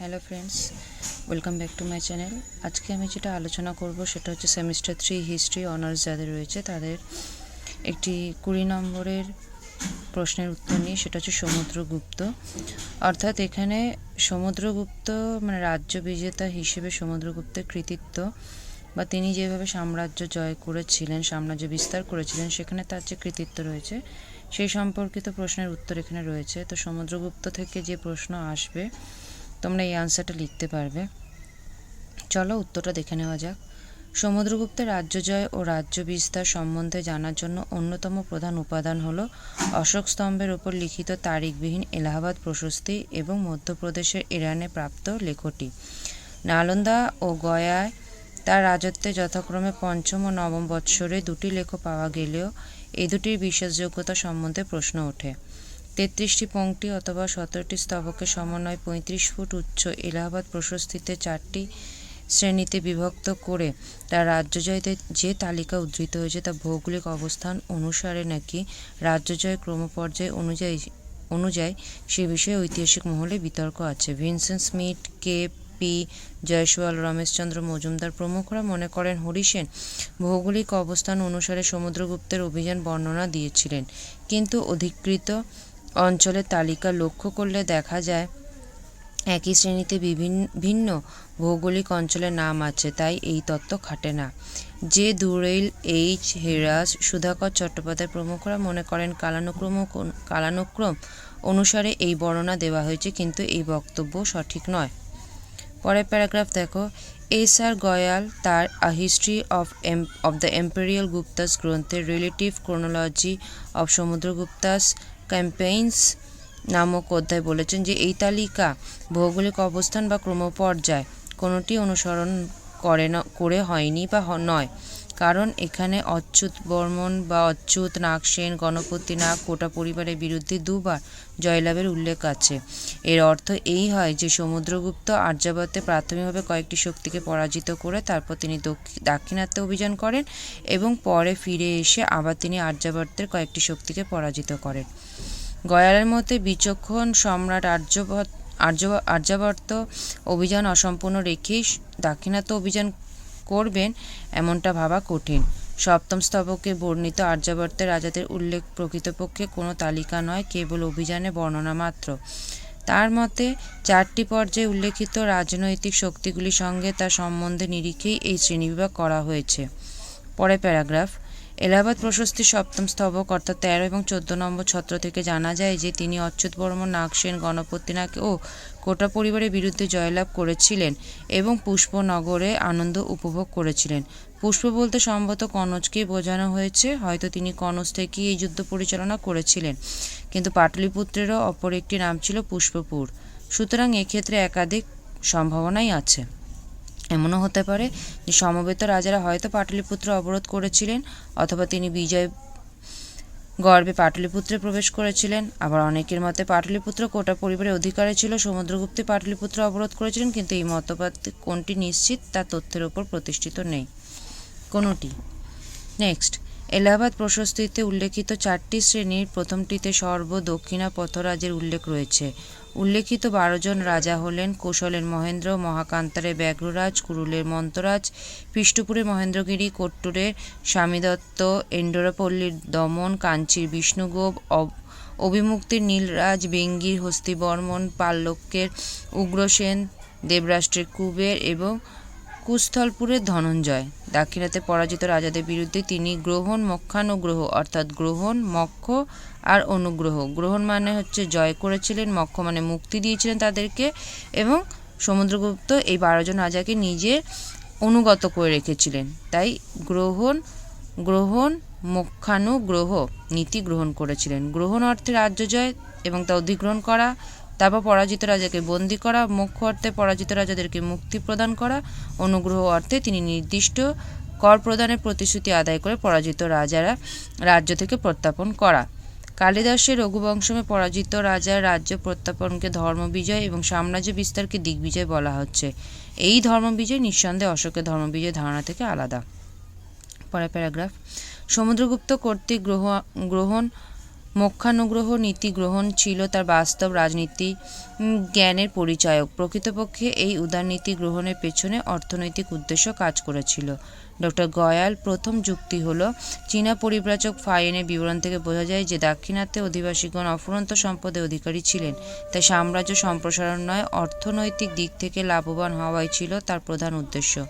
Hello friends welcome back to my channel আজকে আমি যেটা আলোচনা করব সেটা হচ্ছে সেমিস্টার থ্রি হিস্ট্রি অনার্স যাদের রয়েছে তাদের একটি কুড়ি নম্বরের প্রশ্নের উত্তর নিয়ে, সেটা হচ্ছে সমুদ্রগুপ্ত। অর্থাৎ এখানে সমুদ্রগুপ্ত মানে রাজ্য বিজেতা হিসেবে সমুদ্রগুপ্তের কৃতিত্ব বা তিনি যেভাবে সাম্রাজ্য জয় করেছিলেন, সাম্রাজ্য বিস্তার করেছিলেন, সেখানে তার যে কৃতিত্ব রয়েছে, সেই সম্পর্কিত প্রশ্নের উত্তর এখানে রয়েছে। তো সমুদ্রগুপ্ত থেকে যে প্রশ্ন আসবে তোমরা এই আনসারটা লিখতে পারবে। চলো উত্তরটা দেখে নেওয়া যাক। সমুদ্রগুপ্তের রাজ্য জয় ও রাজ্য বিস্তার সম্বন্ধে জানার জন্য অন্যতম প্রধান উপাদান হল অশোক স্তম্ভের ওপর লিখিত তারিখবিহীন এলাহাবাদ প্রশস্তি এবং মধ্যপ্রদেশের ইরানে প্রাপ্ত লেখটি। নালন্দা ও গয়ায় তার রাজত্বে যথাক্রমে পঞ্চম ও নবম বৎসরে দুটি লেখ পাওয়া গেলেও এই দুটির বিশ্বাসযোগ্যতা সম্বন্ধে প্রশ্ন ওঠে। তেত্রিশটি পংক্তি অথবা সতেরোটি স্তবকের সমন্বয়ে পঁয়ত্রিশ ফুট উচ্চ এলাহাবাদ প্রশস্তিতে চারটি শ্রেণীতে বিভক্ত করে তার রাজ্যজয়তে যে তালিকা উদ্ধৃত হয়েছে তা ভৌগোলিক অবস্থান অনুসারে নাকি রাজ্যজয় ক্রমপর্যায় অনুযায়ী অনুযায়ী সে বিষয়ে ঐতিহাসিক মহলে বিতর্ক আছে। Vincent Smith, K P Jayaswal, Rameshchandra Majumdar প্রমুখরা মনে করেন হরিসেন ভৌগোলিক অবস্থান অনুসারে সমুদ্রগুপ্তের অভিযান বর্ণনা দিয়েছিলেন। কিন্তু অধিকৃত অঞ্চলের তালিকা লক্ষ্য করলে দেখা যায় একই শ্রেণীতে বিভিন্ন ভিন্ন ভৌগোলিক অঞ্চলের নাম আছে, তাই এই তত্ত্ব খাটে না। যে Dubreuil, H, Heras, Sudhakar Chattopadhyay প্রমুখরা মনে করেন কালানুক্রম কালানুক্রম অনুসারে এই বর্ণনা দেওয়া হয়েছে, কিন্তু এই বক্তব্য সঠিক নয়। পরের প্যারাগ্রাফ দেখো। এস আর গয়াল তার a history of M, of the imperial Guptas গ্রন্থের relative chronology of Samudragupta's campaigns নামক অধ্যায় বলেছেন যে এই তালিকা ভৌগোলিক অবস্থান বা ক্রমপর্যায় কোনোটি অনুসরণ করে না, করে হয়নি বা নয়। কারণ এখানে অচ্যুত বর্মন বা অচ্যুত নাগসেন, গণপতি নাগ কোটা পরিবারের বিরুদ্ধে দুবার জয়লাভের উল্লেখ আছে। এর অর্থ এই হয় যে সমুদ্রগুপ্ত আর্যাবর্তে প্রাথমিকভাবে কয়েকটি শক্তিকে পরাজিত করে তারপর তিনি দক্ষি- দাক্ষিণাত্যে অভিযান করেন এবং পরে ফিরে এসে আবার তিনি আর্যাবর্তের কয়েকটি শক্তিকে পরাজিত করেন। গয়ালের মতে বিচক্ষণ সম্রাট আর্যভট আর্য আর্যাবর্ত অভিযান অসম্পূর্ণ রেখেই দাক্ষিণাত্য অভিযান করবেন, এমনটা ভাবা কঠিন। সপ্তম স্তবকে বর্ণিত আর্যাবর্তের রাজাদের উল্লেখ প্রকৃতপক্ষে কোনো তালিকা নয়, কেবল অভিযানে বর্ণনা মাত্র। তার মতে, চারটি পর্যায়ে উল্লেখিত রাজনৈতিক শক্তিগুলির সঙ্গে তার সম্বন্ধে নিরিখেই এই শ্রেণীবিভাগ করা হয়েছে। পরে প্যারাগ্রাফ এলাহাবাদ প্রশস্তি সপ্তম স্তবক, অর্থাৎ তেরো এবং চোদ্দ নম্বর ছত্র থেকে জানা যায় যে তিনি অচ্যুত বর্মন নাগসেন গণপতিনাগ ও কোটা পরিবারের বিরুদ্ধে জয়লাভ করেছিলেন এবং পুষ্পনগরে আনন্দ উপভোগ করেছিলেন। পুষ্প বলতে সম্ভবত কনজকেই বোঝানো হয়েছে, হয়তো তিনি কনজ থেকেই এই যুদ্ধ পরিচালনা করেছিলেন। কিন্তু পাটলিপুত্রেরও অপর একটি নাম ছিল পুষ্পপুর। সুতরাং এক্ষেত্রে একাধিক সম্ভাবনাই আছে। এমনও হতে পারে যে সমবেত রাজারা হয়তো পাটলিপুত্র অবরোধ করেছিলেন অথবা তিনি বিজয় গর্বে পাটলিপুত্রে প্রবেশ করেছিলেন। আবার অনেকের মতে পাটলিপুত্র কোটা পরিবারের অধিকারে ছিল, সমুদ্রগুপ্তে পাটলিপুত্র অবরোধ করেছিলেন, কিন্তু এই মতবাদ কোনটি নিশ্চিত তা তথ্যের উপর প্রতিষ্ঠিত নেই। কোনটি? নেক্সট। এলাহাবাদ প্রশস্তিতে উল্লেখিত চারটি শ্রেণির প্রথমটিতে সর্ব দক্ষিণা পথরাজের উল্লেখ রয়েছে। উল্লেখিত বারো জন রাজা হলেন কৌশলের মহেন্দ্র মহাকান্তারের ব্যাঘ্ররাজ, কুরুলের মন্তরাজ পৃষ্ঠপুরের মহেন্দ্রগিরি, কট্টুরের স্বামীদত্ত, এন্ডোরাপল্লীর দমন, কাঞ্চির বিষ্ণুগোপ অভিমুক্তির নীলরাজ, বেঙ্গির হস্তিবর্মন পাল্লক্যের উগ্রসেন, দেবরাষ্ট্রের কুবের এবং কুস্থলপুরের ধনঞ্জয়। দাক্ষিণাতে পরাজিত রাজাদের বিরুদ্ধে তিনি গ্রহণ মক্ষানুগ্রহ অর্থাৎ গ্রহণ, মক্ষ আর অনুগ্রহ। গ্রহণ মানে হচ্ছে জয় করেছিলেন, মক্ষ মানে মুক্তি দিয়েছিলেন তাদেরকে এবং সমুদ্রগুপ্ত এই বারোজন রাজাকে নিজের অনুগত করে রেখেছিলেন। তাই গ্রহণ গ্রহণ মোক্ষানুগ্রহ নীতি গ্রহণ করেছিলেন। গ্রহণ অর্থে রাজ্য জয় এবং তা অধিগ্রহণ করা, তারপর পরাজিত রাজাকে বন্দি করা, মোক্ষ অর্থে পরাজিত রাজাদেরকে মুক্তি প্রদান করা, অনুগ্রহ অর্থে তিনি নির্দিষ্ট কর প্রদানের প্রতিশ্রুতি আদায় করে পরাজিত রাজারা রাজ্য থেকে প্রত্যাপন করা। কালিদাসের রঘুবংশমে পরাজিত রাজার রাজ্য প্রত্যাপনকে ধর্মবিজয় এবং সাম্রাজ্য বিস্তারকে দিগ্বিজয় বলা হচ্ছে। এই ধর্মবিজয় নিঃসন্দেহে অশোকের ধর্মবিজয় ধারণা থেকে আলাদা। পরের প্যারাগ্রাফ। সমুদ্রগুপ্ত কর্তৃক গ্রহ গ্রহণ, মোক্ষানুগ্রহ নীতি গ্রহণ ছিল তার বাস্তব রাজনীতি জ্ঞানের পরিচায়ক। প্রকৃতপক্ষে এই উদারনীতি গ্রহণের পেছনে অর্থনৈতিক উদ্দেশ্য কাজ করেছিল। ডক্টর গয়াল, প্রথম যুক্তি হলো, চীনা পরিব্রাজক ফাইনের বিবরণ থেকে বোঝা যায় যে দাক্ষিণাত্যে অধিবাসীগণ অফুরন্ত সম্পদের অধিকারী ছিলেন, তাই সাম্রাজ্য সম্প্রসারণ নয়, অর্থনৈতিক দিক থেকে লাভবান হওয়াই ছিল তার প্রধান উদ্দেশ্য।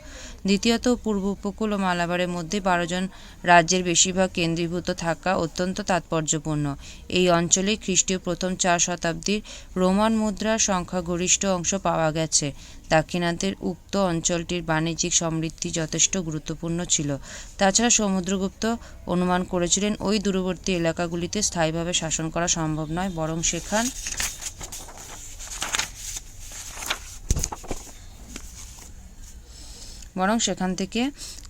দ্বিতীয়ত, পূর্ব উপকূল ও মালাবারের মধ্যে বারো জন রাজ্যের বেশিরভাগ কেন্দ্রীভূত থাকা অত্যন্ত তাৎপর্যপূর্ণ। এই অঞ্চলে খ্রিস্টীয় প্রথম চার শতাব্দীর রোমান মুদ্রার সংখ্যাগরিষ্ঠ অংশ পাওয়া গেছে। দাক্ষিণাত্যের উক্ত অঞ্চলটির বাণিজ্যিক সমৃদ্ধি যথেষ্ট গুরুত্বপূর্ণ ছিল। তাছাড়া সমুদ্রগুপ্ত অনুমান করেছিলেন, ওই দূরবর্তী এলাকাগুলিতে স্থায়ীভাবে শাসন করা সম্ভব নয়, বরং সেখান বরং সেখান থেকে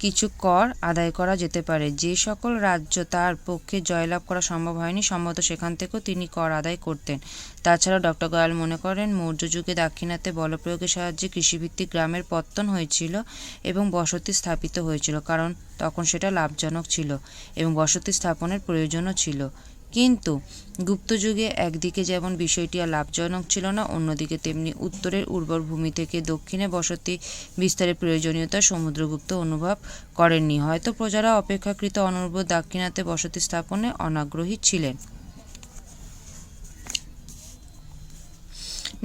কিছু কর আদায় করা যেতে পারে। যে সকল রাজ্য তার পক্ষে জয়লাভ করা সম্ভব হয়নি, সম্ভবত সেখান থেকেও তিনি কর আদায় করতেন। তাছাড়া ডক্টর গোয়াল মনে করেন, মৌর্য যুগে দাক্ষিণাত্যে বলপ্রয়োগের সাহায্যে কৃষিভিত্তিক গ্রামের পত্তন হয়েছিল এবং বসতি স্থাপিত হয়েছিল, কারণ তখন সেটা লাভজনক ছিল এবং বসতি স্থাপনের প্রয়োজনও ছিল। কিন্তু গুপ্তযুগে একদিকে যেমন বিষয়টি আর লাভজনক ছিল না, অন্যদিকে তেমনি উত্তরের উর্বর ভূমি থেকে দক্ষিণে বসতি বিস্তারের প্রয়োজনীয়তা সমুদ্রগুপ্ত অনুভব করেননি। হয়তো প্রজারা অপেক্ষাকৃত অনুর্বর দাক্ষিণাত্যে বসতি স্থাপনে অনাগ্রহী ছিলেন।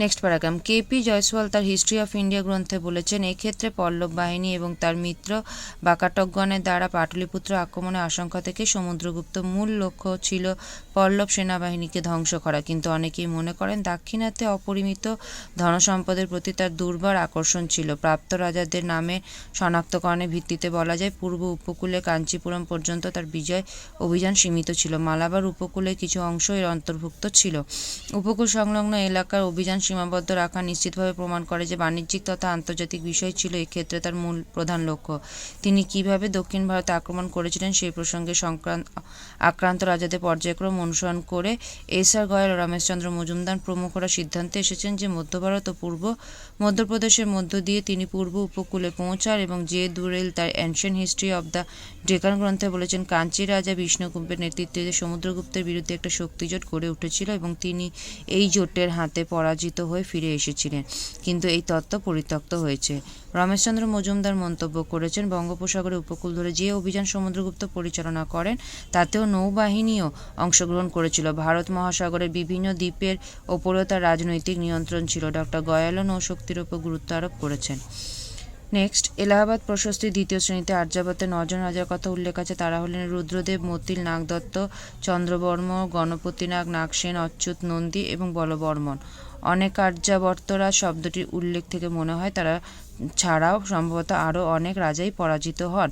নেক্সট প্যারাগ্রাম কেপি জয়সওয়াল তার হিস্ট্রি অফ ইন্ডিয়া গ্রন্থে বলেছেন এক্ষেত্রে পল্লব বাহিনী এবং তার মিত্র বাকাটকগণের দ্বারা পাটলিপুত্র আক্রমণের আশঙ্কা থেকে সমুদ্রগুপ্ত মূল লক্ষ্য ছিল পল্লব সেনাবাহিনীকে ধ্বংস করা। কিন্তু অনেকেই মনে করেন, দাক্ষিণাত্যে অপরিমিত ধনসম্পদের প্রতি তার দুর্বার আকর্ষণ ছিল। প্রাপ্ত রাজাদের নামে শনাক্তকরণের ভিত্তিতে বলা যায়, পূর্ব উপকূলে কাঞ্চিপুরম পর্যন্ত তার বিজয় অভিযান সীমিত ছিল। মালাবার উপকূলে কিছু অংশ এর অন্তর্ভুক্ত ছিল। উপকূল সংলগ্ন এলাকার অভিযান সীমাবদ্ধ রাখা নিশ্চিতভাবে প্রমাণ করে যে বাণিজ্যিক তথা আন্তর্জাতিক বিষয় ছিল এক্ষেত্রে তার মূল প্রধান লক্ষ্য। তিনি কীভাবে দক্ষিণ ভারতে আক্রমণ করেছিলেন সেই প্রসঙ্গে সংক্রান্ত আক্রান্ত রাজাদের পর্যায়ক্রম অনুসরণ করে এস আর গয়েল রমেশচন্দ্র মজুমদার প্রমুখরা সিদ্ধান্তে এসেছেন যে মধ্য ভারত ও পূর্ব মধ্যপ্রদেশের মধ্য দিয়ে তিনি পূর্ব উপকূলে পৌঁছার এবং যে দুরেল তার ancient history of the Deccan গ্রন্থে বলেছেন, কাঞ্চি রাজা বিষ্ণুগুপ্তের নেতৃত্বে সমুদ্রগুপ্তের বিরুদ্ধে একটা শক্তিজোট গড়ে উঠেছিল এবং তিনি এই জোটের হাতে পরাজিত হয়ে ফিরে এসেছিলেন। কিন্তু এই তত্ত্ব পরিত্যক্ত হয়েছে। রমেশচন্দ্র মজুমদার মন্তব্য করেছেন, বঙ্গোপসাগরে উপকূল ধরে যে অভিযান সমুদ্রগুপ্ত পরিচালনা করেন, তাতেও নৌবাহিনীও অংশগ্রহণ করেছিল। ভারত মহাসাগরের বিভিন্ন দ্বীপের ওপরেও তার রাজনৈতিক নিয়ন্ত্রণ ছিল। ডক্টর গয়ালও নৌশক্তির ওপর গুরুত্ব আরোপ করেছেন। নেক্সট, এলাহাবাদ প্রশস্তির দ্বিতীয় শ্রেণীতে আর্যাবর্তে নজন রাজার কথা উল্লেখ আছে। তারা হলেন রুদ্রদেব, মতিল, নাগদত্ত চন্দ্রবর্ম গণপতি নাগ নাগসেন, অচ্যুত নন্দী এবং বলবর্মন। অনেক আর্যাবর্তরা শব্দটির উল্লেখ থেকে মনে হয় তারা ছাড়াও সম্ভবত আরও অনেক রাজাই পরাজিত হন।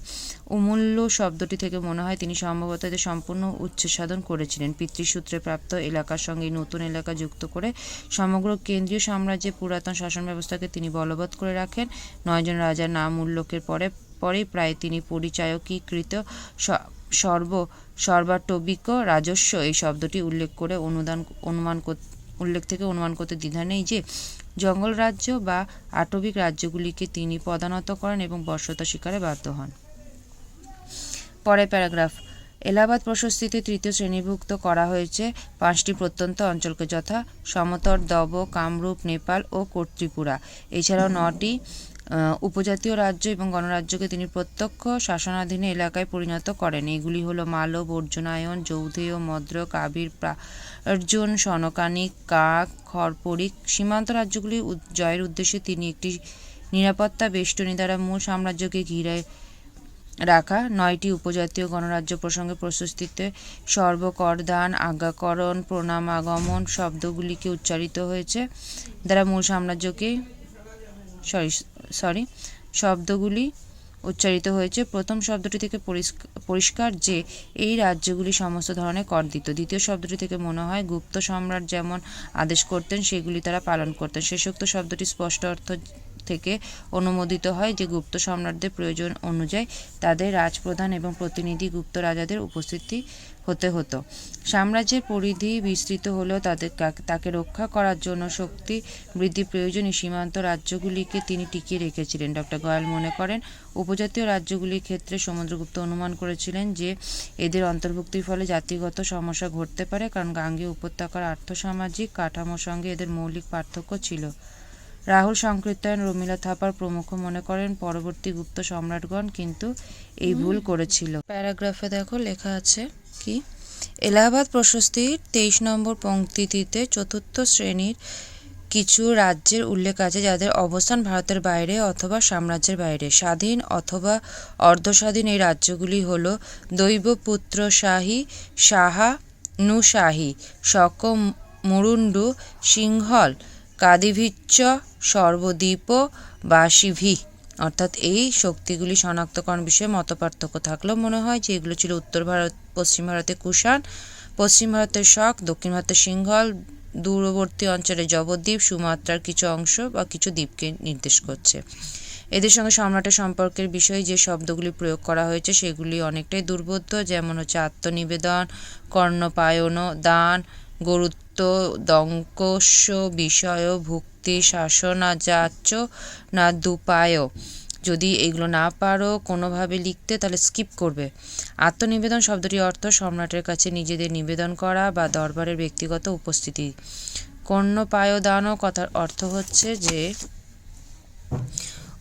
অমূল্য শব্দটি থেকে মনে হয় তিনি সম্ভবত এদের সম্পূর্ণ উচ্ছেদ সাধন করেছিলেন। পিতৃসূত্রে প্রাপ্ত এলাকার সঙ্গে নতুন এলাকা যুক্ত করে সমগ্র কেন্দ্রীয় সাম্রাজ্যে পুরাতন শাসন ব্যবস্থাকে তিনি বলবৎ করে রাখেন। নয়জন রাজার নাম উল্লেখের পরে, পরেই প্রায় তিনি পরিচায়কীকৃত সর্ব, সর্বাটবিক রাজস্ব এই শব্দটি উল্লেখ করে অনুদান, অনুমান কর- উল্লেখ থেকে অনুমান করতে দ্বিধা নেই যে জঙ্গল রাজ্য বা আটবিক রাজ্যগুলিকে তিনি পদানত করেন এবং বর্ষতা শিকারে বাধ্য হন। পরে প্যারাগ্রাফ, এলাহাবাদ প্রশস্তিতে তৃতীয় শ্রেণীভুক্ত করা হয়েছে পাঁচটি প্রত্যন্ত অঞ্চলকে যথা সমতর দব, কামরূপ, নেপাল ও কর্ত্রিপুরা। এছাড়াও নটি উপজাতীয় রাজ্য এবং গণরাজ্যকে তিনি প্রত্যক্ষ শাসনাধীনে এলাকায় পরিণত করেন। এগুলি হলো মালব, অর্জুনায়ন যৌধেয় মদ্রক, আবির, প্রার্জন সনকানিক কাক খরপরিক সীমান্ত রাজ্যগুলি জয়ের উদ্দেশ্যে তিনি একটি নিরাপত্তা বেষ্টনী দ্বারা মূল সাম্রাজ্যকে ঘিরে রাখা, নয়টি উপজাতীয় গণরাজ্য প্রসঙ্গে প্রশস্তিতে সর্বকরদান, আজ্ঞাকরণ, প্রণামাগমন শব্দগুলিকে উচ্চারিত হয়েছে, দ্বারা মূল সাম্রাজ্যকে সরি সরি শব্দগুলি উচ্চারিত হয়েছে। প্রথম শব্দটি থেকে পরিষ্ক- পরিষ্কার যে এই রাজ্যগুলি সমস্ত ধরনের কর দিত দ্বিতীয় শব্দটি থেকে মনে হয় গুপ্ত সম্রাট যেমন আদেশ করতেন, সেগুলি তারা পালন করতেন। শেষোক্ত শব্দটি স্পষ্ট অর্থ থেকে অনুমোদিত হয় যে গুপ্ত সম্রাটদের প্রয়োজন অনুযায়ী তাদের রাজপ্রধান এবং প্রতিনিধি গুপ্ত রাজাদের উপস্থিতি হতে হতো। সাম্রাজ্যের পরিধি বিস্তৃত হলেও তাদের তাকে রক্ষা করার জন্য শক্তি বৃদ্ধি প্রয়োজনীয় সীমান্ত রাজ্যগুলিকে তিনি টিকিয়ে রেখেছিলেন। ডক্টর গোয়াল মনে করেন, উপজাতীয় রাজ্যগুলির ক্ষেত্রে সমুদ্রগুপ্ত অনুমান করেছিলেন যে এদের অন্তর্ভুক্তির ফলে জাতিগত সমস্যা ঘটতে পারে, কারণ গাঙ্গেয় উপত্যকার আর্থসামাজিক কাঠামোর সঙ্গে এদের মৌলিক পার্থক্য ছিল। রাহুল সংকীর্তন রমিলা থাপার প্রমুখ মনে করেন পরবর্তী গুপ্ত সম্রাটগণ কিন্তু এই ভুল করেছিল। প্যারাগ্রাফে দেখো লেখা আছে কি? এলাহাবাদ প্রশস্তির তেইশ নম্বর পংক্তিটিতে চতুর্থ শ্রেণির কিছু রাজ্যের উল্লেখ আছে যাদের অবস্থান ভারতের বাইরে অথবা সাম্রাজ্যের বাইরে। স্বাধীন অথবা অর্ধস্বাধীন এই রাজ্যগুলি হল দৈবপুত্র শাহী সাহা নুশাহী শক মুরুন্ডু সিংহল কাদিভিচ্চ সর্বদ্বীপ বাসিভি। অর্থাৎ এই শক্তিগুলি শনাক্তকরণ বিষয়ে মতপার্থক্য থাকলেও মনে হয় যে এগুলো ছিল উত্তর ভারত, পশ্চিম ভারতে কুষাণ, পশ্চিম ভারতের শক, দক্ষিণ ভারতের সিংহল, দূরবর্তী অঞ্চলে জবদ্বীপ, সুমাত্রার কিছু অংশ বা কিছু দ্বীপকে নির্দেশ করছে। এদের সঙ্গে সম্রাটের সম্পর্কের বিষয়ে যে শব্দগুলি প্রয়োগ করা হয়েছে সেগুলি অনেকটাই দুর্বোধ্য, যেমন হচ্ছে আত্মনিবেদন, কর্ণপায়ন, দান, গুরুত্ব দঙ্কস্য বিষয় ভুক্তি শাসনাযাচ্য না দুপায় যদি এগুলো না পারো কোনোভাবে লিখতে, তাহলে স্কিপ করবে। আত্মনিবেদন শব্দটির অর্থ সম্রাটের কাছে নিজেদের নিবেদন করা বা দরবারের ব্যক্তিগত উপস্থিতি। কর্ণপায়দানও কথার অর্থ হচ্ছে যে,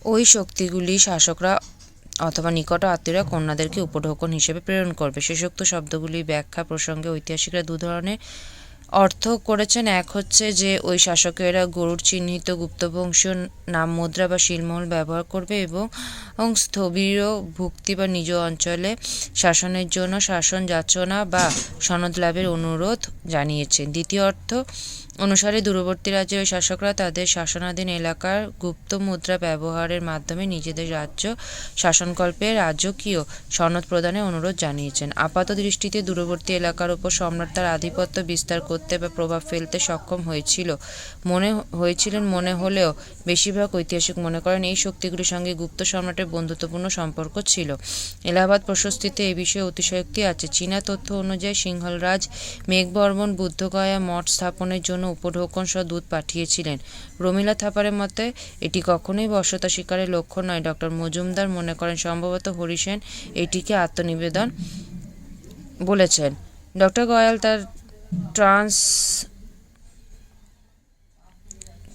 ওই শক্তিগুলি শাসকরা অথবা নিকট আত্মীয়রা কন্যাদেরকে উপঢৌকন হিসেবে প্রেরণ করবে। শেষোক্ত শব্দগুলি ব্যাখ্যা প্রসঙ্গে ঐতিহাসিকরা দু ধরনের অর্থ করেছেন এক হচ্ছে যে ওই শাসকেরা গরুর চিহ্নিত গুপ্তবংশ নাম মুদ্রা বা শিলমোহর ব্যবহার করবে এবং স্থবির ভুক্তি বা নিজ অঞ্চলে শাসনের জন্য শাসন যাচনা বা সনদ লাভের অনুরোধ জানিয়েছেন দ্বিতীয় অর্থ, অনুসারে দূরবর্তী রাজ্যের শাসকরা তাদের শাসনাধীন এলাকার গুপ্ত মুদ্রা ব্যবহারের মাধ্যমে নিজেদের রাজ্য শাসনকল্পে রাজকীয় সনদ প্রদানের অনুরোধ জানিয়েছেন। আপাত দৃষ্টিতে দূরবর্তী এলাকার উপর সম্রাট তার আধিপত্য বিস্তার করতে বা প্রভাব ফেলতে সক্ষম হয়েছিল। মনে হয়েছিলেন মনে হলেও বেশিরভাগ ঐতিহাসিক মনে করেন এই শক্তিগুলির সঙ্গে গুপ্ত সম্রাটের বন্ধুত্বপূর্ণ সম্পর্ক ছিল। এলাহাবাদ প্রশস্তিতে এ বিষয়ে অতিশয়োক্তি আছে। চীনা তথ্য অনুযায়ী সিংহলরাজ মেঘবর্মন বুদ্ধগয়া মঠ স্থাপনের জন্য উপঢৌকন সহ দূত পাঠিয়েছিলেন। রমিলা থাপারের মতে, এটি কখনোই বর্ষতা শিকারের লক্ষ্য নয়। ডক্টর মজুমদার মনে করেন, সম্ভবত হরিসেন এটিকে আত্মনিবেদন বলেছেন। ডক্টর গয়াল তার ট্রান্স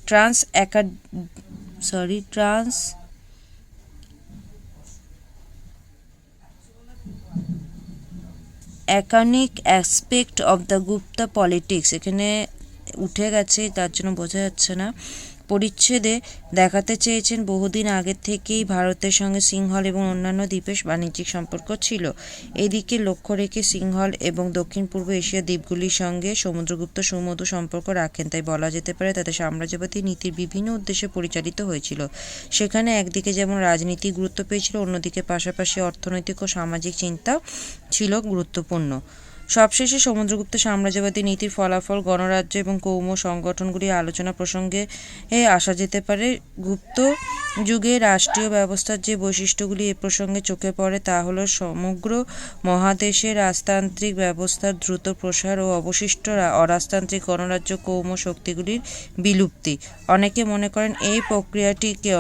ট্রান্স একা sorry, trans অ্যাকানিক aspect of the Gupta politics এখানে উঠে গেছে, তার জন্য বোঝা যাচ্ছে না। পরিচ্ছেদে দেখাতে চেয়েছেন বহুদিন আগের থেকেই ভারতের সঙ্গে সিংহল এবং অন্যান্য দ্বীপের বাণিজ্যিক সম্পর্ক ছিল। এদিকে লক্ষ্য রেখে সিংহল এবং দক্ষিণ পূর্ব এশিয়া দ্বীপগুলির সঙ্গে সমুদ্রগুপ্ত সুমধু সম্পর্ক রাখেন, তাই বলা যেতে পারে তাদের সাম্রাজ্যবাদী নীতির বিভিন্ন উদ্দেশ্যে পরিচালিত হয়েছিল। সেখানে একদিকে যেমন রাজনীতি গুরুত্ব পেয়েছিল, অন্যদিকে পাশাপাশি অর্থনৈতিক ও সামাজিক চিন্তা ছিল গুরুত্বপূর্ণ। সবশেষে সমুদ্রগুপ্ত সাম্রাজ্যবাদী নীতির ফলাফল, গণরাজ্য এবং কৌম সংগঠনগুলি আলোচনা প্রসঙ্গে এ আসা যেতে পারে। গুপ্ত যুগে রাষ্ট্রীয় ব্যবস্থার যে বৈশিষ্ট্যগুলি এ প্রসঙ্গে চোখে পড়ে তা হল সমগ্র মহাদেশে রাজতান্ত্রিক ব্যবস্থার দ্রুত প্রসার ও অবশিষ্ট অরাজতান্ত্রিক গণরাজ্য, কৌম শক্তিগুলির বিলুপ্তি। অনেকে মনে করেন এই প্রক্রিয়াটিকে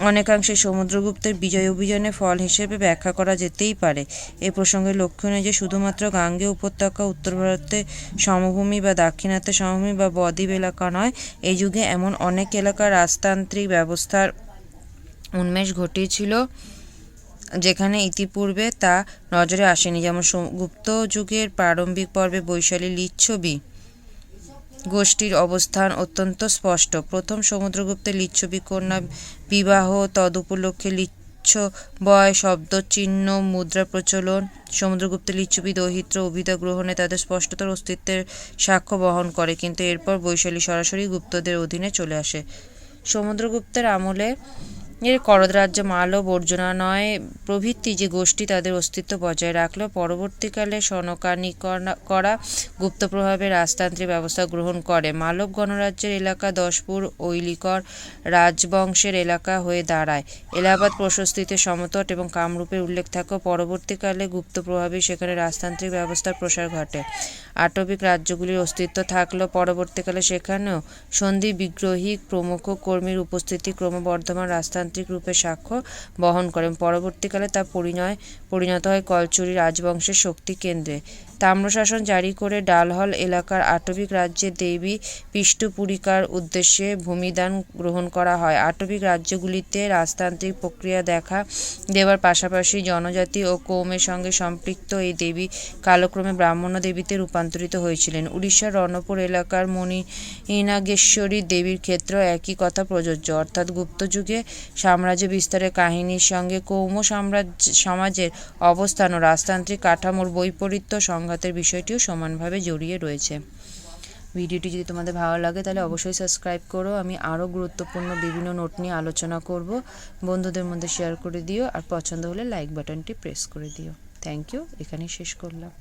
অনেকাংশে সমুদ্রগুপ্তের বিজয় অভিযানের ফল হিসেবে ব্যাখ্যা করা যেতেই পারে। এ প্রসঙ্গে লক্ষণীয় যে শুধুমাত্র গাঙ্গে উপত্যকা, উত্তর ভারতে সমভূমি বা দাক্ষিণাত্যে সমভূমি বা বদ্বীপ এলাকা নয় এই যুগে এমন অনেক এলাকার রাজতান্ত্রিক ব্যবস্থার উন্মেষ ঘটিয়েছিল, যেখানে ইতিপূর্বে তা নজরে আসেনি। যেমন গুপ্ত যুগের প্রারম্ভিক পর্বে বৈশালী লিচ্ছবি গোষ্ঠীর অবস্থান অত্যন্ত স্পষ্ট। প্রথম সমুদ্রগুপ্তের লিচ্ছবি কন্যা বিবাহ, তদুপলক্ষে লিচ্ছ বয় শব্দচিহ্ন মুদ্রা প্রচলন সমুদ্রগুপ্তের লিচ্ছবি দৌহিত্র অভিধা গ্রহণে তাদের স্পষ্টতর অস্তিত্বের সাক্ষ্য বহন করে, কিন্তু এরপর বৈশালী সরাসরি গুপ্তদের অধীনে চলে আসে। সমুদ্রগুপ্তের আমলে এর করদ রাজ্য মালব বর্জনানয় প্রভৃতি যে গোষ্ঠী তাদের অস্তিত্ব বজায় রাখল, পরবর্তীকালে সনকানিকরা গুপ্ত প্রভাবে রাজতান্ত্রিক ব্যবস্থা গ্রহণ করে। মালব গণরাজ্যের এলাকা দশপুর, ঐলিকর রাজবংশের এলাকা হয়ে দাঁড়ায়। এলাহাবাদ প্রশস্তিতে সমতট এবং কামরূপের উল্লেখ থাকা পরবর্তীকালে গুপ্ত প্রভাবে সেখানে রাজতান্ত্রিক ব্যবস্থার প্রসার ঘটে। আটবিক রাজ্যগুলির অস্তিত্ব থাকলেও পরবর্তীকালে সেখানেও সন্ধি বিগ্রহী প্রমুখ কর্মীর উপস্থিতি ক্রমবর্ধমান রাজতান্ত্রিক রূপে সাক্ষ্য বহন করেন। পরবর্তীকালে তা পরিণয় পরিণত হয় কলচুরি রাজবংশের শক্তি কেন্দ্রে। তাম্রশাসন জারি করে ডালহল এলাকার আটবিক রাজ্যে দেবী পিষ্টপুরিকার উদ্দেশ্যে ভূমিদান গ্রহণ করা হয়। আটবিক রাজ্যগুলিতে রাজতান্ত্রিক প্রক্রিয়া দেখা দেওয়ার পাশাপাশি জনজাতি ও কৌমের সঙ্গে সম্পৃক্ত এই দেবী কালক্রমে ব্রাহ্মণ দেবীতে রূপান্তরিত হয়েছিলেন। উড়িষ্যার রণপুর এলাকার মণি নাগেশ্বরী দেবীর ক্ষেত্রেও একই কথা প্রযোজ্য। অর্থাৎ গুপ্ত যুগে সাম্রাজ্য বিস্তারের কাহিনীর সঙ্গে কৌম সাম্রাজ্য সমাজের অবস্থান ও রাজতান্ত্রিক কাঠামোর বৈপরীত্য সংঘাতের বিষয়টিও সমানভাবে জড়িয়ে রয়েছে। ভিডিওটি যদি তোমাদের ভালো লাগে, তাহলে অবশ্যই সাবস্ক্রাইব করো। আমি আরও গুরুত্বপূর্ণ বিভিন্ন নোট নিয়ে আলোচনা করব। বন্ধুদের মধ্যে শেয়ার করে দিও। আর পছন্দ হলে লাইক বাটনটি প্রেস করে দিও। থ্যাংক ইউ এখানেই শেষ করলাম।